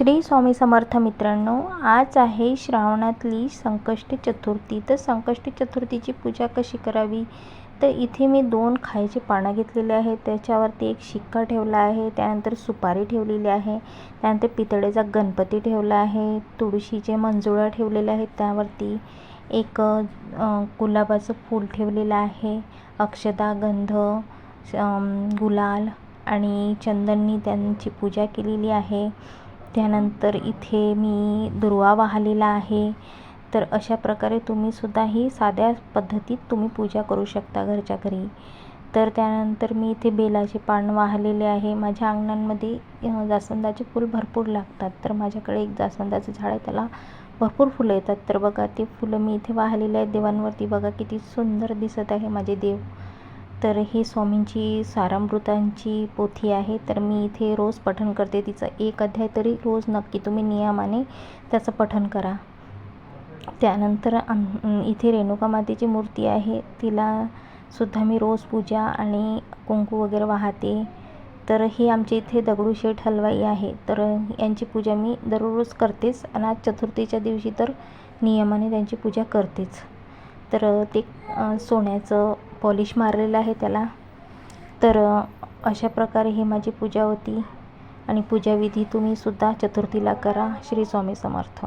श्री स्वामी समर्थ मित्रांनो आज आहे श्रावणातली संकष्टी चतुर्थी. तर संकष्टी चतुर्थीची पूजा कशी करावी? तर इथे मी दोन खायचे पानं घेतलेले आहेत. त्याच्यावरती एक शिक्का ठेवला आहे त्यानंतर सुपारी ठेवलेली आहे त्यानंतर पितळेचा गणपती ठेवला आहे तुळशीचे मंजुळा ठेवलेले आहेत त्यावरती एक गुलाबाचं फूल ठेवलेलं आहे अक्षता गंध गुलाल आणि चंदननी त्यांची पूजा केलेली आहे. त्यानंतर इथे मी दुर्वा वाहिलेला आहे. तर अशा प्रकारे तुम्हीसुद्धा ही साध्या पद्धतीत तुम्ही पूजा करू शकता घरच्या घरी. तर त्यानंतर मी इथे बेलाचे पान वाहलेले आहे. माझ्या अंगणांमध्ये जास्वंदाचे फूल भरपूर लागतात. तर माझ्याकडे एक जास्वंदाचं झाड आहे त्याला भरपूर फुलं येतात. तर बघा ते फुलं मी इथे वाहिलेले आहेत. देवांवरती बघा किती सुंदर दिसत आहे माझे देव. तर ही स्वामींची सारामृतांची पोथी आहे. तर मी इथे रोज पठण करते. तिचं एक अध्याय तरी रोज नक्की तुम्ही नियमाने त्याचं पठण करा. त्यानंतर आम इथे रेणुका मातेची मूर्ती आहे. तिला सुद्धा मी रोज पूजा आणि कुंकू वगैरे वाहते. तर ही आमच्या इथे दगडूशेठ हलवाई आहे. तर यांची पूजा मी दररोज करतेच आणि आज चतुर्थीच्या दिवशी तर नियमाने त्यांची पूजा करतेच. तर ते सोन्याचं पॉलिश मारलेलं आहे त्याला. तर अशा प्रकारे ही माझी पूजा होती. आणि पूजाविधी तुम्हीसुद्धा चतुर्थीला करा. श्री स्वामी समर्थ.